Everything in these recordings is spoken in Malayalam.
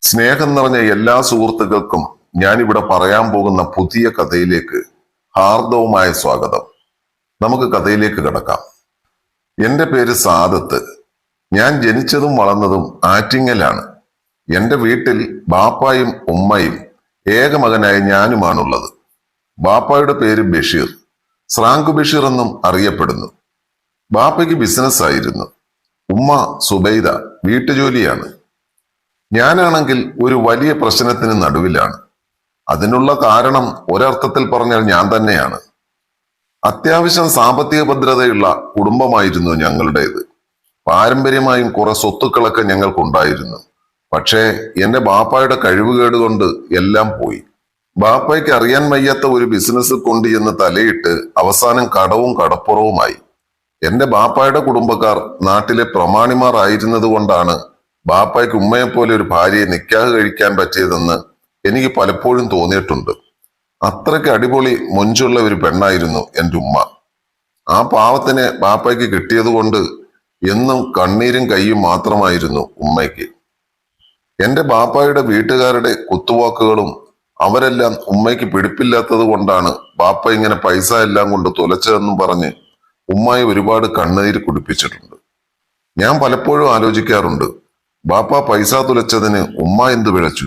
സ്നേഹം നിറഞ്ഞ എല്ലാ സുഹൃത്തുക്കൾക്കും ഞാനിവിടെ പറയാൻ പോകുന്ന പുതിയ കഥയിലേക്ക് ഹാർദവുമായ സ്വാഗതം. നമുക്ക് കഥയിലേക്ക് കിടക്കാം. എന്റെ പേര് സാദത്ത്. ഞാൻ ജനിച്ചതും വളർന്നതും ആറ്റിങ്ങലാണ്. എന്റെ വീട്ടിൽ ബാപ്പായും ഉമ്മയും ഏക മകനായ ഞാനുമാണുള്ളത്. ബാപ്പായുടെ പേര് ബഷീർ. സ്രാങ്ക് ബഷീർ എന്നും അറിയപ്പെടുന്നു. ബാപ്പയ്ക്ക് ബിസിനസ് ആയിരുന്നു ഉമ്മ സുബൈദ വീട്ടുജോലിയാണ്. ഞാനാണെങ്കിൽ ഒരു വലിയ പ്രശ്നത്തിന് നടുവിലാണ്. അതിനുള്ള കാരണം ഒരർത്ഥത്തിൽ പറഞ്ഞാൽ ഞാൻ തന്നെയാണ്. അത്യാവശ്യം സാമ്പത്തിക ഭദ്രതയുള്ള കുടുംബമായിരുന്നു ഞങ്ങളുടേത്. പാരമ്പര്യമായും കുറെ സ്വത്തുക്കളൊക്കെ ഞങ്ങൾക്കുണ്ടായിരുന്നു. പക്ഷേ എന്റെ ബാപ്പായുടെ കഴിവുകേട് കൊണ്ട് എല്ലാം പോയി. ബാപ്പയ്ക്ക് അറിയാൻ വയ്യാത്ത ഒരു ബിസിനസ് കൊണ്ട് എന്ന് തലയിട്ട് അവസാനം കടവും കടപ്പുറവുമായി. എന്റെ ബാപ്പായുടെ കുടുംബക്കാർ നാട്ടിലെ പ്രമാണിമാർ ആയിരുന്നത് കൊണ്ടാണ് ബാപ്പായ്ക്ക് ഉമ്മയെപ്പോലെ ഒരു ഭാര്യയെ നിക്കാഹ് കഴിക്കാൻ പറ്റിയതെന്ന് എനിക്ക് പലപ്പോഴും തോന്നിയിട്ടുണ്ട്. അത്രയ്ക്ക് അടിപൊളി മൊഞ്ചുള്ള ഒരു പെണ്ണായിരുന്നു എന്റെ ഉമ്മ. ആ പാവത്തിനെ ബാപ്പായ്ക്ക് കിട്ടിയത് കൊണ്ട് എന്നും കണ്ണീരും കൈയും മാത്രമായിരുന്നു ഉമ്മയ്ക്ക്. എന്റെ ബാപ്പായുടെ വീട്ടുകാരുടെ കുത്തുവാക്കുകളും അവരെല്ലാം ഉമ്മയ്ക്ക് പിടിപ്പില്ലാത്തത് കൊണ്ടാണ് ബാപ്പ ഇങ്ങനെ പൈസ എല്ലാം കൊണ്ട് തുലച്ചതെന്നും പറഞ്ഞ് ഉമ്മയെ ഒരുപാട് കണ്ണുനീര് കുടിപ്പിച്ചിട്ടുണ്ട്. ഞാൻ പലപ്പോഴും ആലോചിക്കാറുണ്ട് ബാപ്പ പൈസ തുലച്ചതിന് ഉമ്മ എന്ത് വിളച്ചു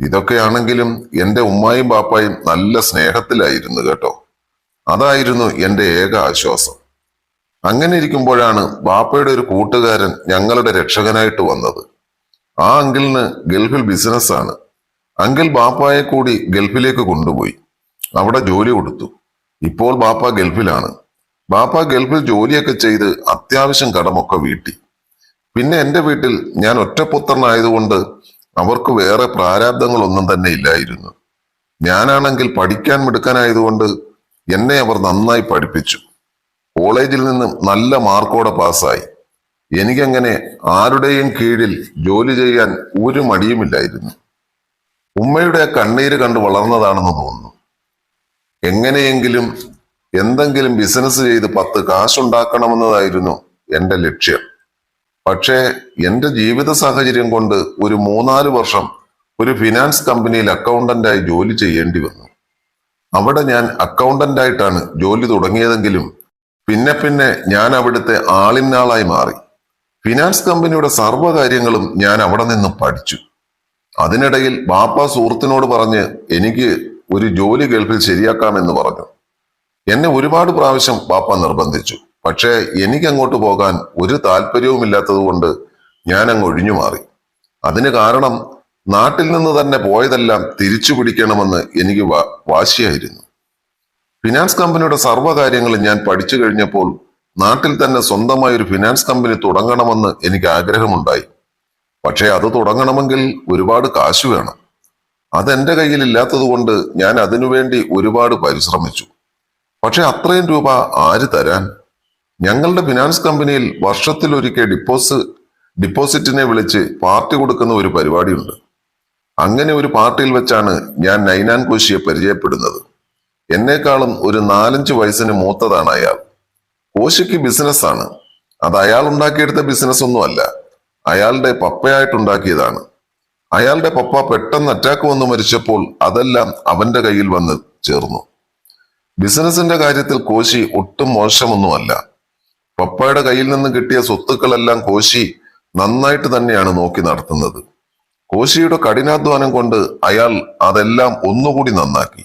ഇതൊക്കെയാണെങ്കിലും എന്റെ ഉമ്മായും ബാപ്പായും നല്ല സ്നേഹത്തിലായിരുന്നു കേട്ടോ. അതായിരുന്നു എന്റെ ഏക ആശ്വാസം. അങ്ങനെ ഇരിക്കുമ്പോഴാണ് ബാപ്പയുടെ ഒരു കൂട്ടുകാരൻ ഞങ്ങളുടെ രക്ഷകനായിട്ട് വന്നത്. ആ അങ്കിളിന് ഗൾഫിൽ ബിസിനസ്സാണ് അങ്കിൾ ബാപ്പായെ കൂടി ഗൾഫിലേക്ക് കൊണ്ടുപോയി. അവിടെ ജോലി കൊടുത്തു. ഇപ്പോൾ ബാപ്പ ഗൾഫിലാണ്. ബാപ്പ ഗൾഫിൽ ജോലിയൊക്കെ ചെയ്ത് അത്യാവശ്യം കടമൊക്കെ വീട്ടി. പിന്നെ എന്റെ വീട്ടിൽ ഞാൻ ഒറ്റപുത്രനായതുകൊണ്ട് അവർക്ക് വേറെ പ്രാരാബ്ദങ്ങളൊന്നും തന്നെ ഇല്ലായിരുന്നു. ഞാനാണെങ്കിൽ പഠിക്കാൻ മിടുക്കനായതുകൊണ്ട് എന്നെ അവർ നന്നായി പഠിപ്പിച്ചു. കോളേജിൽ നിന്നും നല്ല മാർക്കോടെ പാസ്സായി. എനിക്കങ്ങനെ ആരുടെയും കീഴിൽ ജോലി ചെയ്യാൻ ഒരു മടിയുമില്ലായിരുന്നു. ഉമ്മയുടെ കണ്ണീര് കണ്ട് വളർന്നതാണെന്ന് തോന്നുന്നു. എങ്ങനെയെങ്കിലും എന്തെങ്കിലും ബിസിനസ് ചെയ്ത് പത്ത് കാശുണ്ടാക്കണമെന്നതായിരുന്നു എന്റെ ലക്ഷ്യം. പക്ഷേ എന്റെ ജീവിത സാഹചര്യം കൊണ്ട് ഒരു മൂന്നാൽ വർഷം ഒരു ഫിനാൻസ് കമ്പനിയിൽ അക്കൗണ്ടന്റായി ജോലി ചെയ്യേണ്ടി വന്നു. അവിടെ ഞാൻ അക്കൗണ്ടന്റായിട്ടാണ് ജോലി തുടങ്ങിയതെങ്കിലും പിന്നെ പിന്നെ ഞാൻ അവിടുത്തെ ആളിന്നാളായി മാറി. ഫിനാൻസ് കമ്പനിയുടെ സർവ കാര്യങ്ങളും ഞാൻ അവിടെ നിന്ന് പഠിച്ചു. അതിനിടയിൽ ബാപ്പ സുഹൃത്തിനോട് പറഞ്ഞ് എനിക്ക് ഒരു ജോലി ഗൾഫിൽ ശരിയാക്കാമെന്ന് പറഞ്ഞു. എന്നെ ഒരുപാട് പ്രാവശ്യം ബാപ്പ നിർബന്ധിച്ചു. പക്ഷേ എനിക്ക് അങ്ങോട്ട് പോകാൻ ഒരു താല്പര്യവുമില്ലാത്തത് കൊണ്ട് ഞാൻ അങ്ങ് ഒഴിഞ്ഞു മാറി. അതിന് കാരണം നാട്ടിൽ നിന്ന് തന്നെ പോയതെല്ലാം തിരിച്ചു പിടിക്കണമെന്ന് എനിക്ക് വാശിയായിരുന്നു. ഫിനാൻസ് കമ്പനിയുടെ സർവകാര്യങ്ങളും ഞാൻ പഠിച്ചു കഴിഞ്ഞപ്പോൾ നാട്ടിൽ തന്നെ സ്വന്തമായി ഒരു ഫിനാൻസ് കമ്പനി തുടങ്ങണമെന്ന് എനിക്ക് ആഗ്രഹമുണ്ടായി. പക്ഷേ അത് തുടങ്ങണമെങ്കിൽ ഒരുപാട് കാശ് വേണം. അതെന്റെ കയ്യിൽ ഇല്ലാത്തതുകൊണ്ട് ഞാൻ അതിനുവേണ്ടി ഒരുപാട് പരിശ്രമിച്ചു. പക്ഷെ അത്രയും രൂപ ആര് തരാൻ? ഞങ്ങളുടെ ഫിനാൻസ് കമ്പനിയിൽ വർഷത്തിൽ ഒരിക്കൽ ഡിപ്പോസ് ഡിപ്പോസിറ്റിനെ വിളിച്ച് പാർട്ടി കൊടുക്കുന്ന ഒരു പരിപാടിയുണ്ട്. അങ്ങനെ ഒരു പാർട്ടിയിൽ വെച്ചാണ് ഞാൻ നൈനാൻ കോശിയെ പരിചയപ്പെടുന്നത്. എന്നെക്കാളും ഒരു നാലഞ്ച് വയസ്സിന് മൂത്തതാണ് അയാൾ. കോശിക്ക് ബിസിനസ്സാണ് അത് അയാൾ ഉണ്ടാക്കിയെടുത്ത ബിസിനസ് ഒന്നുമല്ല അയാളുടെ പപ്പയായിട്ടുണ്ടാക്കിയതാണ് അയാളുടെ പപ്പ പെട്ടെന്ന് അറ്റാക്ക് വന്ന് മരിച്ചപ്പോൾ അതെല്ലാം അവന്റെ കയ്യിൽ വന്ന് ചേർന്നു. ബിസിനസിന്റെ കാര്യത്തിൽ കോശി ഒട്ടും മോശമൊന്നുമല്ല. പപ്പയുടെ കയ്യിൽ നിന്ന് കിട്ടിയ സ്വത്തുക്കളെല്ലാം കോശി നന്നായിട്ട് തന്നെയാണ് നോക്കി നടത്തുന്നത്. കോശിയുടെ കഠിനാധ്വാനം കൊണ്ട് അയാൾ അതെല്ലാം ഒന്നുകൂടി നന്നാക്കി.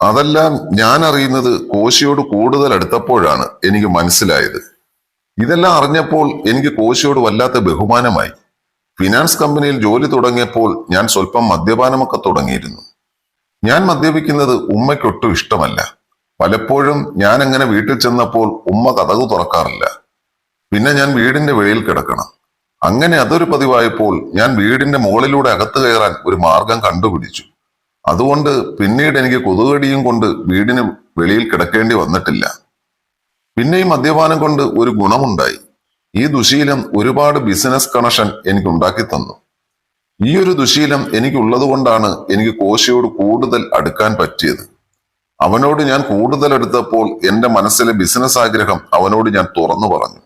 അതെല്ലാം ഞാൻ അറിയുന്നത് കോശിയോട് കൂടുതൽ അടുത്തപ്പോഴാണ് എനിക്ക് മനസ്സിലായത്. ഇതെല്ലാം അറിഞ്ഞപ്പോൾ എനിക്ക് കോശിയോട് വല്ലാത്ത ബഹുമാനമായി. ഫിനാൻസ് കമ്പനിയിൽ ജോലി തുടങ്ങിയപ്പോൾ ഞാൻ സ്വല്പം മദ്യപാനമൊക്കെ തുടങ്ങിയിരുന്നു. ഞാൻ മദ്യപിക്കുന്നത് ഉമ്മയ്ക്കൊട്ടും ഇഷ്ടമല്ല. പലപ്പോഴും ഞാൻ അങ്ങനെ വീട്ടിൽ ചെന്നപ്പോൾ ഉമ്മ കഥകു തുറക്കാറില്ല. പിന്നെ ഞാൻ വീടിന്റെ വെളിയിൽ കിടക്കണം. അങ്ങനെ അതൊരു പതിവായപ്പോൾ ഞാൻ വീടിന്റെ മുകളിലൂടെ അകത്ത് കയറാൻ ഒരു മാർഗം കണ്ടുപിടിച്ചു. അതുകൊണ്ട് പിന്നീട് എനിക്ക് കൊതുകടിയും കൊണ്ട് വീടിന് വെളിയിൽ കിടക്കേണ്ടി വന്നിട്ടില്ല. പിന്നെയും മദ്യപാനം കൊണ്ട് ഒരു ഗുണമുണ്ടായി. ഈ ദുശീലം ഒരുപാട് ബിസിനസ് കണക്ഷൻ എനിക്ക് ഉണ്ടാക്കി തന്നു. ഈ ഒരു ദുശീലം എനിക്കുള്ളത് കൊണ്ടാണ് എനിക്ക് കോശിയോട് കൂടുതൽ അടുക്കാൻ പറ്റിയത്. അവനോട് ഞാൻ കൂടുതൽ എടുത്തപ്പോൾ എന്റെ മനസ്സിലെ ബിസിനസ് ആഗ്രഹം അവനോട് ഞാൻ തുറന്നു പറഞ്ഞു.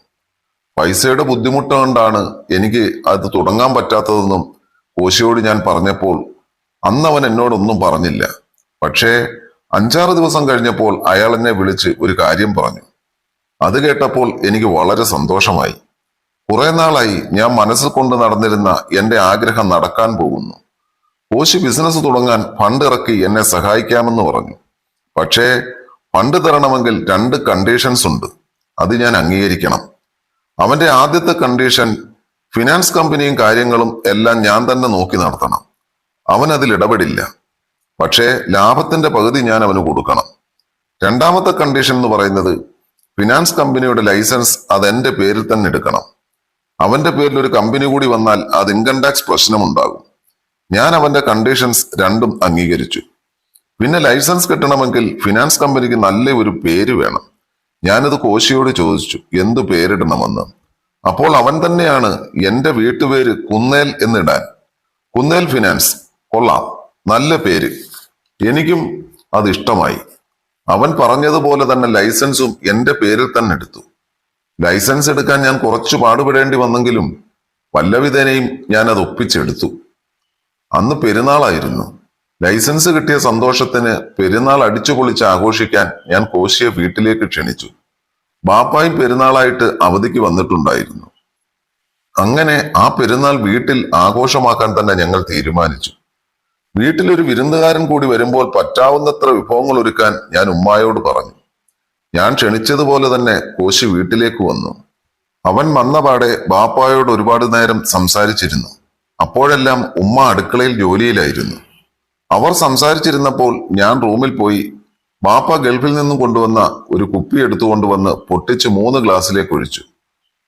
പൈസയുടെ ബുദ്ധിമുട്ട് കൊണ്ടാണ് എനിക്ക് അത് തുടങ്ങാൻ പറ്റാത്തതെന്നും കോശിയോട് ഞാൻ പറഞ്ഞപ്പോൾ അന്ന് അവൻ എന്നോടൊന്നും പറഞ്ഞില്ല. പക്ഷേ അഞ്ചാറ് ദിവസം കഴിഞ്ഞപ്പോൾ അയാൾ എന്നെ വിളിച്ച് ഒരു കാര്യം പറഞ്ഞു. അത് കേട്ടപ്പോൾ എനിക്ക് വളരെ സന്തോഷമായി. കുറെ നാളായി ഞാൻ മനസ്സിൽ കൊണ്ട് നടന്നിരുന്ന എന്റെ ആഗ്രഹം നടക്കാൻ പോകുന്നു. കോശി ബിസിനസ് തുടങ്ങാൻ ഫണ്ട് ഇറക്കി എന്നെ സഹായിക്കാമെന്ന് പറഞ്ഞു. പക്ഷേ ഫണ്ട് തരണമെങ്കിൽ രണ്ട് കണ്ടീഷൻസ് ഉണ്ട്. അത് ഞാൻ അംഗീകരിക്കണം. അവന്റെ ആദ്യത്തെ കണ്ടീഷൻ ഫിനാൻസ് കമ്പനിയും കാര്യങ്ങളും എല്ലാം ഞാൻ തന്നെ നോക്കി നടത്തണം. അവൻ അതിൽ ഇടപെടില്ല. പക്ഷേ ലാഭത്തിന്റെ പകുതി ഞാൻ അവന് കൊടുക്കണം. രണ്ടാമത്തെ കണ്ടീഷൻ എന്ന് പറയുന്നത് ഫിനാൻസ് കമ്പനിയുടെ ലൈസൻസ് അത് എന്റെ പേരിൽ തന്നെ എടുക്കണം. അവന്റെ പേരിൽ ഒരു കമ്പനി കൂടി വന്നാൽ അത് ഇൻകം ടാക്സ് പ്രശ്നമുണ്ടാകും. ഞാൻ അവന്റെ കണ്ടീഷൻസ് രണ്ടും അംഗീകരിച്ചു. പിന്നെ ലൈസൻസ് കിട്ടണമെങ്കിൽ ഫിനാൻസ് കമ്പനിക്ക് നല്ല ഒരു പേര് വേണം. ഞാനത് കോശിയോട് ചോദിച്ചു എന്ത് പേരിടണമെന്ന്? അപ്പോൾ അവൻ തന്നെയാണ് എന്റെ വീട്ടുപേര് കുന്നേൽ എന്നിടാൻ. കുന്നേൽ ഫിനാൻസ് കൊള്ളാം നല്ല പേര്. എനിക്കും അത് ഇഷ്ടമായി. അവൻ പറഞ്ഞതുപോലെ തന്നെ ലൈസൻസും എന്റെ പേരിൽ തന്നെ എടുത്തു. ലൈസൻസ് എടുക്കാൻ ഞാൻ കുറച്ചു പാടുപെടേണ്ടി വന്നെങ്കിലും വല്ലവിധേനയും ഞാൻ അത് ഒപ്പിച്ചെടുത്തു. അന്ന് പെരുന്നാളായിരുന്നു. ലൈസൻസ് കിട്ടിയ സന്തോഷത്തിന് പെരുന്നാൾ അടിച്ചു പൊളിച്ച് ആഘോഷിക്കാൻ ഞാൻ കോശിയെ വീട്ടിലേക്ക് ക്ഷണിച്ചു. ബാപ്പായും പെരുന്നാളായിട്ട് അവധിക്ക് വന്നിട്ടുണ്ടായിരുന്നു. അങ്ങനെ ആ പെരുന്നാൾ വീട്ടിൽ ആഘോഷമാക്കാൻ തന്നെ ഞങ്ങൾ തീരുമാനിച്ചു. വീട്ടിലൊരു വിരുന്നുകാരൻ കൂടി വരുമ്പോൾ പറ്റാവുന്നത്ര വിഭവങ്ങൾ ഒരുക്കാൻ ഞാൻ ഉമ്മായോട് പറഞ്ഞു. ഞാൻ ക്ഷണിച്ചതുപോലെ തന്നെ കോശി വീട്ടിലേക്ക് വന്നു. അവൻ വന്നപാടെ ബാപ്പായോട് ഒരുപാട് നേരം സംസാരിച്ചിരുന്നു. അപ്പോഴെല്ലാം ഉമ്മ അടുക്കളയിൽ ജോലിയിലായിരുന്നു. അവർ സംസാരിച്ചിരുന്നപ്പോൾ ഞാൻ റൂമിൽ പോയി ബാപ്പ ഗൾഫിൽ നിന്നും കൊണ്ടുവന്ന ഒരു കുപ്പി എടുത്തുകൊണ്ടുവന്ന് പൊട്ടിച്ച് മൂന്ന് ഗ്ലാസ്സിലേക്ക് ഒഴിച്ചു.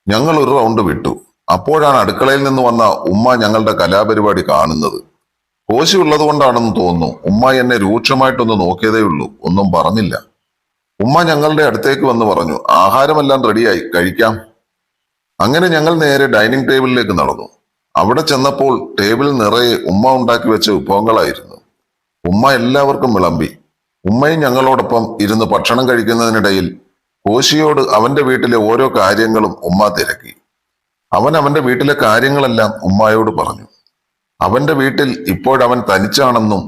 ഞങ്ങൾ ഒരു റൗണ്ട് വിട്ടു. അപ്പോഴാണ് അടുക്കളയിൽ നിന്ന് വന്ന ഉമ്മ ഞങ്ങളുടെ കലാപരിപാടി കാണുന്നത്. കോശി ഉള്ളതുകൊണ്ടാണെന്ന് തോന്നുന്നു ഉമ്മ എന്നെ രൂക്ഷമായിട്ടൊന്ന് നോക്കിയതേ ഉള്ളൂ ഒന്നും പറഞ്ഞില്ല. ഉമ്മ ഞങ്ങളുടെ അടുത്തേക്ക് വന്ന് പറഞ്ഞു ആഹാരമെല്ലാം റെഡിയായി കഴിക്കാം. അങ്ങനെ ഞങ്ങൾ നേരെ ഡൈനിങ് ടേബിളിലേക്ക് നടന്നു. അവിടെ ചെന്നപ്പോൾ ടേബിൾ നിറയെ ഉമ്മ ഉണ്ടാക്കി വെച്ച വിഭവങ്ങളായിരുന്നു. ഉമ്മ എല്ലാവർക്കും വിളമ്പി. ഉമ്മയും ഞങ്ങളോടൊപ്പം ഇരുന്ന് ഭക്ഷണം കഴിക്കുന്നതിനിടയിൽ കോശിയോട് അവന്റെ വീട്ടിലെ ഓരോ കാര്യങ്ങളും ഉമ്മ തിരക്കി. അവൻ അവന്റെ വീട്ടിലെ കാര്യങ്ങളെല്ലാം ഉമ്മായോട് പറഞ്ഞു. അവന്റെ വീട്ടിൽ ഇപ്പോഴവൻ തനിച്ചാണെന്നും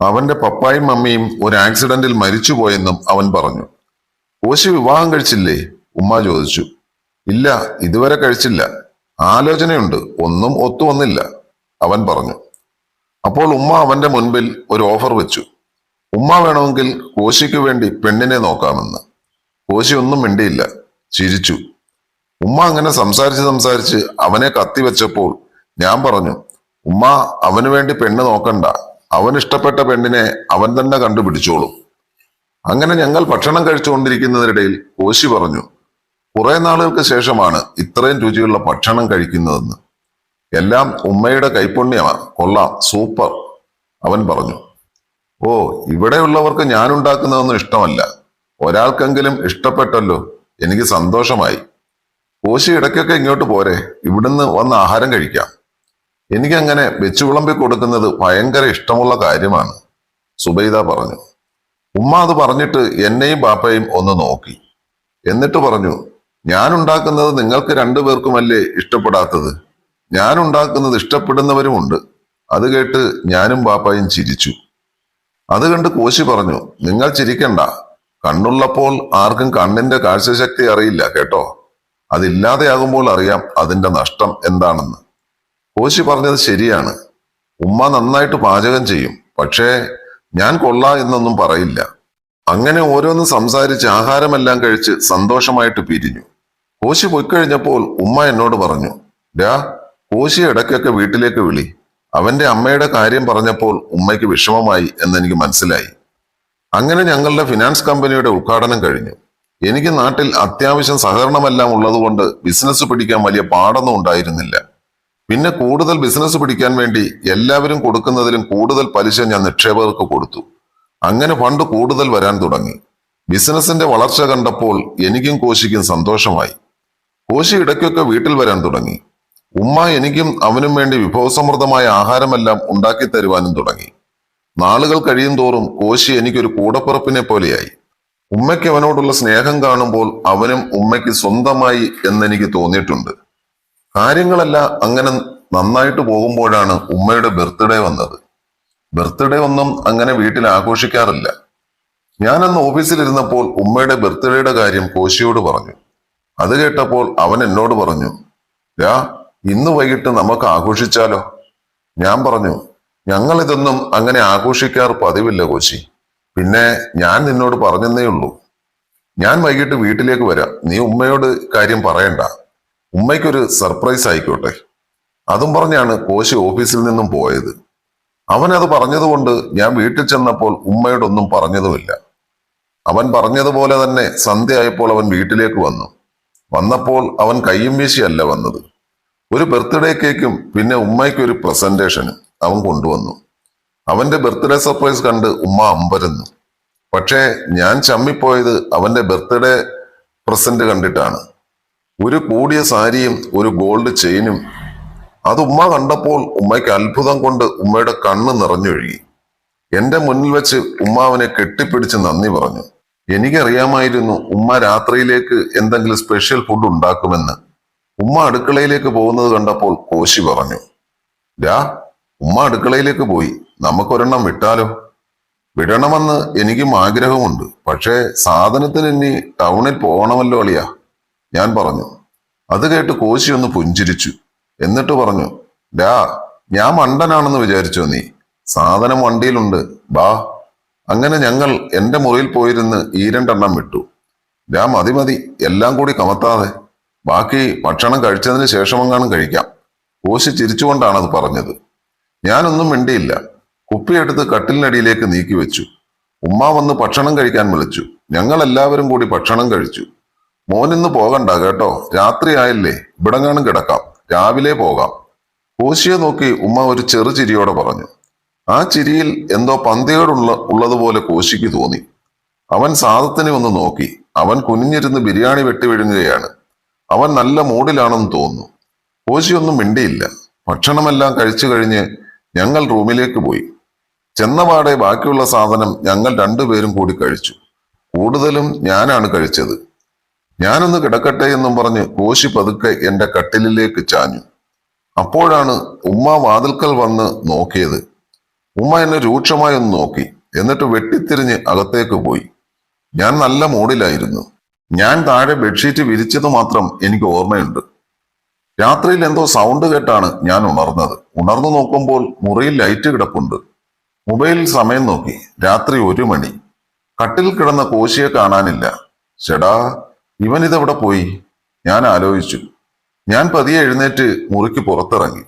അവന്റെ പപ്പായും മമ്മിയും ഒരു ആക്സിഡന്റിൽ മരിച്ചുപോയെന്നും അവൻ പറഞ്ഞു. കോശി വിവാഹം കഴിച്ചില്ലേ? ഉമ്മ ചോദിച്ചു. ഇല്ല ഇതുവരെ കഴിച്ചില്ല. ആലോചനയുണ്ട് ഒന്നും ഒത്തുവന്നില്ല അവൻ പറഞ്ഞു. അപ്പോൾ ഉമ്മ അവന്റെ മുൻപിൽ ഒരു ഓഫർ വെച്ചു. ഉമ്മ വേണമെങ്കിൽ കോശിക്ക് വേണ്ടി പെണ്ണിനെ നോക്കാമെന്ന്. കോശി ഒന്നും മിണ്ടിയില്ല ചിരിച്ചു. ഉമ്മ അങ്ങനെ സംസാരിച്ച് സംസാരിച്ച് അവനെ കത്തിവെച്ചപ്പോൾ ഞാൻ പറഞ്ഞു ഉമ്മ അവന് വേണ്ടി പെണ്ണ് നോക്കണ്ട. അവൻ ഇഷ്ടപ്പെട്ട പെണ്ണിനെ അവൻ തന്നെ കണ്ടുപിടിച്ചോളും. അങ്ങനെ ഞങ്ങൾ ഭക്ഷണം കഴിച്ചുകൊണ്ടിരിക്കുന്നതിനിടയിൽ കോശി പറഞ്ഞു കുറെ നാളുകൾക്ക് ശേഷമാണ് ഇത്രയും രുചിയുള്ള ഭക്ഷണം കഴിക്കുന്നതെന്ന്. എല്ലാം ഉമ്മയുടെ കൈപ്പുണ്യമാണ് കൊള്ളാം. സൂപ്പർ. അവൻ പറഞ്ഞു ഓ ഇവിടെയുള്ളവർക്ക് ഞാൻ ഉണ്ടാക്കുന്നതൊന്നും ഇഷ്ടമല്ല. ഒരാൾക്കെങ്കിലും ഇഷ്ടപ്പെട്ടല്ലോ. എനിക്ക് സന്തോഷമായി. കോശി ഇടയ്ക്കൊക്കെ ഇങ്ങോട്ട് പോരെ. ഇവിടുന്ന് വന്ന് ആഹാരം കഴിക്കാം. എനിക്കങ്ങനെ വെച്ചു വിളമ്പി കൊടുക്കുന്നത് ഭയങ്കര ഇഷ്ടമുള്ള കാര്യമാണ്. സുബൈദ പറഞ്ഞു ഉമ്മ അത് പറഞ്ഞിട്ട് എന്നെയും ബാപ്പയും ഒന്ന് നോക്കി. എന്നിട്ട് പറഞ്ഞു ഞാൻ ഉണ്ടാക്കുന്നത് നിങ്ങൾക്ക് രണ്ടുപേർക്കുമല്ലേ ഇഷ്ടപ്പെടാത്തത്? ഞാൻ ഉണ്ടാക്കുന്നത് ഇഷ്ടപ്പെടുന്നവരുമുണ്ട്. അത് കേട്ട് ഞാനും ബാപ്പായും ചിരിച്ചു. അത് കണ്ട് കോശി പറഞ്ഞു നിങ്ങൾ ചിരിക്കണ്ട. കണ്ണുള്ളപ്പോൾ ആർക്കും കണ്ണിന്റെ കാഴ്ചശക്തി അറിയില്ല കേട്ടോ. അതില്ലാതെയാകുമ്പോൾ അറിയാം അതിന്റെ നഷ്ടം എന്താണെന്ന്. കോശി പറഞ്ഞത് ശരിയാണ്. ഉമ്മ നന്നായിട്ട് പാചകം ചെയ്യും പക്ഷേ ഞാൻ കൊള്ള എന്നൊന്നും പറയില്ല. അങ്ങനെ ഓരോന്ന് സംസാരിച്ച് ആഹാരമെല്ലാം കഴിച്ച് സന്തോഷമായിട്ട് പിരിഞ്ഞു. കോശി പോയിക്കഴിഞ്ഞപ്പോൾ ഉമ്മ എന്നോട് പറഞ്ഞു ഡാ കോശി ഇടയ്ക്കൊക്കെ വീട്ടിലേക്ക് വിളി. അവന്റെ അമ്മയുടെ കാര്യം പറഞ്ഞപ്പോൾ ഉമ്മയ്ക്ക് വിഷമമായി എന്നെനിക്ക് മനസ്സിലായി. അങ്ങനെ ഞങ്ങളുടെ ഫിനാൻസ് കമ്പനിയുടെ ഉദ്ഘാടനം കഴിഞ്ഞു. എനിക്ക് നാട്ടിൽ അത്യാവശ്യം സഹകരണമെല്ലാം ഉള്ളതുകൊണ്ട് ബിസിനസ് പിടിക്കാൻ വലിയ പാടൊന്നും ഉണ്ടായിരുന്നില്ല. പിന്നെ കൂടുതൽ ബിസിനസ് പിടിക്കാൻ വേണ്ടി എല്ലാവരും കൊടുക്കുന്നതിലും കൂടുതൽ പലിശ ഞാൻ നിക്ഷേപകർക്ക് കൊടുത്തു. അങ്ങനെ ഫണ്ട് കൂടുതൽ വരാൻ തുടങ്ങി. ബിസിനസിന്റെ വളർച്ച കണ്ടപ്പോൾ എനിക്കും കോശിക്കും സന്തോഷമായി. കോശി ഇടയ്ക്കൊക്കെ വീട്ടിൽ വരാൻ തുടങ്ങി. ഉമ്മ എനിക്കും അവനും വേണ്ടി വിഭവസമൃദ്ധമായ ആഹാരമെല്ലാം ഉണ്ടാക്കി തരുവാനും തുടങ്ങി. നാളുകൾ കഴിയും തോറും കോശി എനിക്കൊരു കൂടപ്പിറപ്പിനെ പോലെയായി. ഉമ്മയ്ക്ക് അവനോടുള്ള സ്നേഹം കാണുമ്പോൾ അവനും ഉമ്മയ്ക്ക് സ്വന്തമായി എന്നെനിക്ക് തോന്നിയിട്ടുണ്ട്. കാര്യങ്ങളല്ല അങ്ങനെ നന്നായിട്ട് പോകുമ്പോഴാണ് ഉമ്മയുടെ ബർത്ത്ഡേ വന്നത്. ബർത്ത്ഡേ ഒന്നും അങ്ങനെ വീട്ടിൽ ആഘോഷിക്കാറില്ല. ഞാൻ ഞാനന്ന് ഓഫീസിലിരുന്നപ്പോൾ ഉമ്മയുടെ ബർത്ത്ഡേയുടെ കാര്യം കോശിയോട് പറഞ്ഞു. അത് കേട്ടപ്പോൾ അവൻ എന്നോട് പറഞ്ഞു രാ ഇന്ന് വൈകിട്ട് നമുക്ക് ആഘോഷിച്ചാലോ? ഞാൻ പറഞ്ഞു ഞങ്ങൾ ഇതൊന്നും അങ്ങനെ ആഘോഷിക്കാറ് പതിവില്ല കോശി. പിന്നെ ഞാൻ നിന്നോട് പറഞ്ഞെന്നേ ഉള്ളൂ. ഞാൻ വൈകിട്ട് വീട്ടിലേക്ക് വരാം. നീ ഉമ്മയോട് കാര്യം പറയണ്ട. ഉമ്മയ്ക്കൊരു സർപ്രൈസ് ആയിക്കോട്ടെ. അതും പറഞ്ഞാണ് കോശി ഓഫീസിൽ നിന്നും പോയത്. അവൻ അത് പറഞ്ഞതുകൊണ്ട് ഞാൻ വീട്ടിൽ ചെന്നപ്പോൾ ഉമ്മയോടൊന്നും പറഞ്ഞതുമില്ല. അവൻ പറഞ്ഞതുപോലെ തന്നെ സന്ധ്യയായപ്പോൾ അവൻ വീട്ടിലേക്ക് വന്നു. വന്നപ്പോൾ അവൻ കയ്യും വീശിയല്ല വന്നത്. ഒരു ബർത്ത്ഡേ കേക്കും പിന്നെ ഉമ്മയ്ക്ക് ഒരു പ്രസന്റേഷനും അവൻ കൊണ്ടുവന്നു. അവന്റെ ബർത്ത്ഡേ സർപ്രൈസ് കണ്ട് ഉമ്മ അമ്പരന്നു. പക്ഷേ ഞാൻ ചമ്മിപ്പോയത് അവന്റെ ബർത്ത്ഡേ പ്രസന്റ് കണ്ടിട്ടാണ്. ഒരു കൂടിയ സാരിയും ഒരു ഗോൾഡ് ചെയിനും അത് ഉമ്മ കണ്ടപ്പോൾ ഉമ്മയ്ക്ക് അത്ഭുതം കൊണ്ട് ഉമ്മയുടെ കണ്ണ് നിറഞ്ഞൊഴുകി എന്റെ മുന്നിൽ വെച്ച് ഉമ്മ അവനെ കെട്ടിപ്പിടിച്ച് നന്ദി പറഞ്ഞു. എനിക്കറിയാമായിരുന്നു ഉമ്മ രാത്രിയിലേക്ക് എന്തെങ്കിലും സ്പെഷ്യൽ ഫുഡ് ഉണ്ടാക്കുമെന്ന്. ഉമ്മ അടുക്കളയിലേക്ക് പോകുന്നത് കണ്ടപ്പോൾ കോശി പറഞ്ഞു രാ ഉമ്മ അടുക്കളയിലേക്ക് പോയി. നമുക്കൊരെണ്ണം വിട്ടാലോ? വിടണമെന്ന് എനിക്കും ആഗ്രഹമുണ്ട്. പക്ഷേ സാധനത്തിന് ഇനി ടൗണിൽ പോകണമല്ലോ അളിയാ. ഞാൻ പറഞ്ഞു അത് കേട്ട് കോശി ഒന്ന് പുഞ്ചിരിച്ചു. എന്നിട്ട് പറഞ്ഞു ഡാ ഞാൻ മണ്ടനാണെന്ന് വിചാരിച്ചോ നീ? സാധനം വണ്ടിയിലുണ്ട്. ബാ അങ്ങനെ ഞങ്ങൾ എന്റെ മുറിയിൽ പോയിരുന്ന് ഈ രണ്ടെണ്ണം വിട്ടു. ഡാ മതി മതി. എല്ലാം കൂടി കമത്താതെ. ബാക്കി ഭക്ഷണം കഴിച്ചതിന് ശേഷമെങ്ങാനും കഴിക്കാം. കോശി ചിരിച്ചുകൊണ്ടാണ് അത് പറഞ്ഞത്. ഞാനൊന്നും മിണ്ടിയില്ല. കുപ്പിയെടുത്ത് കട്ടിലിനടിയിലേക്ക് നീക്കി വെച്ചു ഉമ്മ വന്ന് ഭക്ഷണം കഴിക്കാൻ വിളിച്ചു. ഞങ്ങൾ എല്ലാവരും കൂടി ഭക്ഷണം കഴിച്ചു. മോനിന്ന് പോകണ്ട കേട്ടോ. രാത്രി ആയല്ലേ ഇവിടെങ്ങാനും കിടക്കാം. രാവിലെ പോകാം. കോശിയെ നോക്കി ഉമ്മ ഒരു ചെറു ചിരിയോടെ പറഞ്ഞു. ആ ചിരിയിൽ എന്തോ പന്തികേടുള്ള ഉള്ളതുപോലെ കോശിക്ക് തോന്നി. അവൻ സാധത്തിനെ ഒന്ന് നോക്കി. അവൻ കുനിഞ്ഞിരുന്ന് ബിരിയാണി വെട്ടി വിഴുങ്ങുകയാണ്. അവൻ നല്ല മൂഡിലാണെന്ന് തോന്നുന്നു. കോശിയൊന്നും മിണ്ടിയില്ല. ഭക്ഷണമെല്ലാം കഴിച്ചു കഴിഞ്ഞ് ഞങ്ങൾ റൂമിലേക്ക് പോയി. ചെന്നപാടെ ബാക്കിയുള്ള സാധനം ഞങ്ങൾ രണ്ടുപേരും കൂടി കഴിച്ചു. കൂടുതലും ഞാനാണ് കഴിച്ചത്. ഞാനൊന്ന് കിടക്കട്ടെ എന്നും പറഞ്ഞ് കോശി പതുക്കെ എന്റെ കട്ടിലിലേക്ക് ചാഞ്ഞു. അപ്പോഴാണ് ഉമ്മ വാതിൽക്കൽ വന്ന് നോക്കിയത്. ഉമ്മ എന്നെ രൂക്ഷമായി ഒന്ന് നോക്കി. എന്നിട്ട് വെട്ടിത്തിരിഞ്ഞ് അകത്തേക്ക് പോയി. ഞാൻ നല്ല മൂഡിലായിരുന്നു. ഞാൻ താഴെ ബെഡ്ഷീറ്റ് വിരിച്ചത് മാത്രം എനിക്ക് ഓർമ്മയുണ്ട്. രാത്രിയിൽ എന്തോ സൗണ്ട് കേട്ടാണ് ഞാൻ ഉണർന്നത്. ഉണർന്നു നോക്കുമ്പോൾ മുറിയിൽ ലൈറ്റ് കിടപ്പുണ്ട്. മൊബൈലിൽ സമയം നോക്കി. രാത്രി ഒരു മണി. കട്ടിൽ കിടന്ന കോശിയെ കാണാനില്ല. ചേടാ ഇവൻ ഇതെവിടെ പോയി? ഞാൻ ആലോചിച്ചു. ഞാൻ പതിയെ എഴുന്നേറ്റ് മുറിക്ക് പുറത്തിറങ്ങി.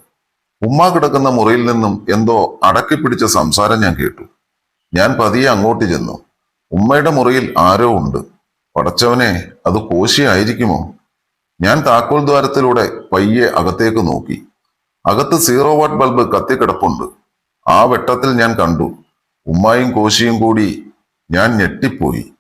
ഉമ്മ കിടക്കുന്ന മുറിയിൽ നിന്നും എന്തോ അടക്കി പിടിച്ച സംസാരം ഞാൻ കേട്ടു. ഞാൻ പതിയെ അങ്ങോട്ട് ചെന്നു. ഉമ്മയുടെ മുറിയിൽ ആരോ ഉണ്ട്. പടച്ചവനെ അത് കോശിയായിരിക്കുമോ? ഞാൻ താക്കോൽ ദ്വാരത്തിലൂടെ പയ്യെ അകത്തേക്ക് നോക്കി. അകത്ത് സീറോ വാട്ട് ബൾബ് കത്തിക്കിടപ്പുണ്ട്. ആ വെട്ടത്തിൽ ഞാൻ കണ്ടു. ഉമ്മായും കോശിയും കൂടി ഞാൻ ഞെട്ടിപ്പോയി.